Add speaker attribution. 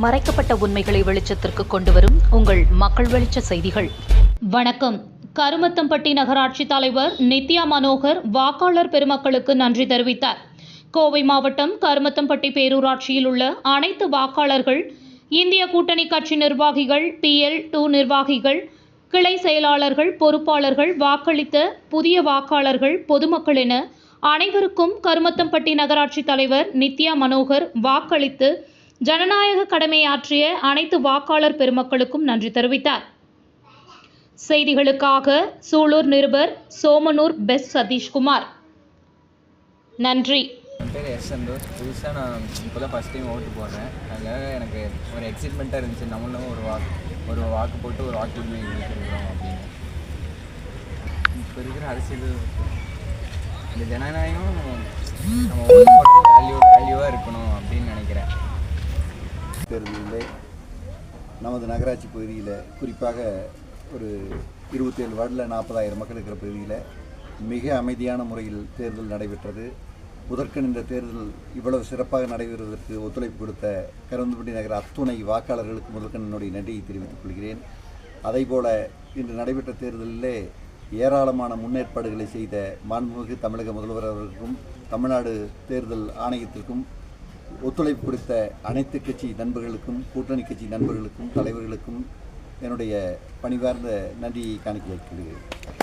Speaker 1: மறைக்கப்பட்ட உண்மைகளை வெளிச்சத்திற்கு கொண்டு வரும் உங்கள் மக்கள் வெளிச்ச செய்திகள்.
Speaker 2: வணக்கம். கருமத்தம்பட்டி நகராட்சி தலைவர் நித்யா மனோகர் வாக்காளர் பெருமக்களுக்கு நன்றி தெரிவித்தார். கோவை மாவட்டம் கருமத்தம்பட்டி பேரூராட்சியில் உள்ள அனைத்து வாக்காளர்கள் இந்திய கூட்டணி கட்சி நிர்வாகிகள் பிஎல் டூ நிர்வாகிகள் கிளை செயலாளர்கள் பொறுப்பாளர்கள் வாக்களித்த புதிய வாக்காளர்கள் பொதுமக்கள் என அனைவருக்கும் கருமத்தம்பட்டி நகராட்சி தலைவர் நித்யா மனோகர் வாக்களித்து ஜனநாயக கடமையாற்றிய அனைத்து வாக்காளர் பெருமக்களுக்கும் நன்றி தெரிவித்தார். செய்திகளுக்காக சூலூர் நிருபர் சோமனூர் பெஸ் சதீஷ்குமார். நன்றி.
Speaker 3: என் பேர் எஸ் சந்தோஷ் புதுசாக நான் இப்போ தான் ஃபஸ்ட் டைம் ஓட்டு போடுறேன். அதனால் எனக்கு ஒரு எக்ஸைட்மெண்ட்டாக இருந்துச்சு. நம்மளும் ஒரு வாக்கு ஒரு வாக்கு போட்டு ஒரு வாக்குரிமை கொடுக்குறோம் அப்படின்னு. இப்போ இருக்கிற அரசியல் இந்த ஜனநாயகம் நம்ம ஓட்டு போடுறது வேல்யூ
Speaker 4: தேர்தலில் நமது நகராட்சி பகுதியில் குறிப்பாக ஒரு இருபத்தேழு வார்டில் நாற்பதாயிரம் மக்கள் இருக்கிற பகுதியில் மிக அமைதியான முறையில் தேர்தல் நடைபெற்றது. முதற்கண் இந்த தேர்தல் இவ்வளவு சிறப்பாக நடைபெறுவதற்கு ஒத்துழைப்பு கொடுத்த கருந்தப்பட்டி நகர அத்துணை வாக்காளர்களுக்கு முதற்கண் என்னுடைய நன்றியை தெரிவித்துக் கொள்கிறேன். அதேபோல இன்று நடைபெற்ற தேர்தலிலே ஏராளமான முன்னேற்பாடுகளை செய்த மாண்புமிகு தமிழக முதல்வர் அவர்களுக்கும் தமிழ்நாடு தேர்தல் ஆணையத்திற்கும் ஒத்துழைப்பு கொடுத்த அனைத்து கட்சி நண்பர்களுக்கும் கூட்டணி கட்சி நண்பர்களுக்கும் தலைவர்களுக்கும் என்னுடைய பணிவார்ந்த நன்றியை காணிக்க வைக்கிறேன்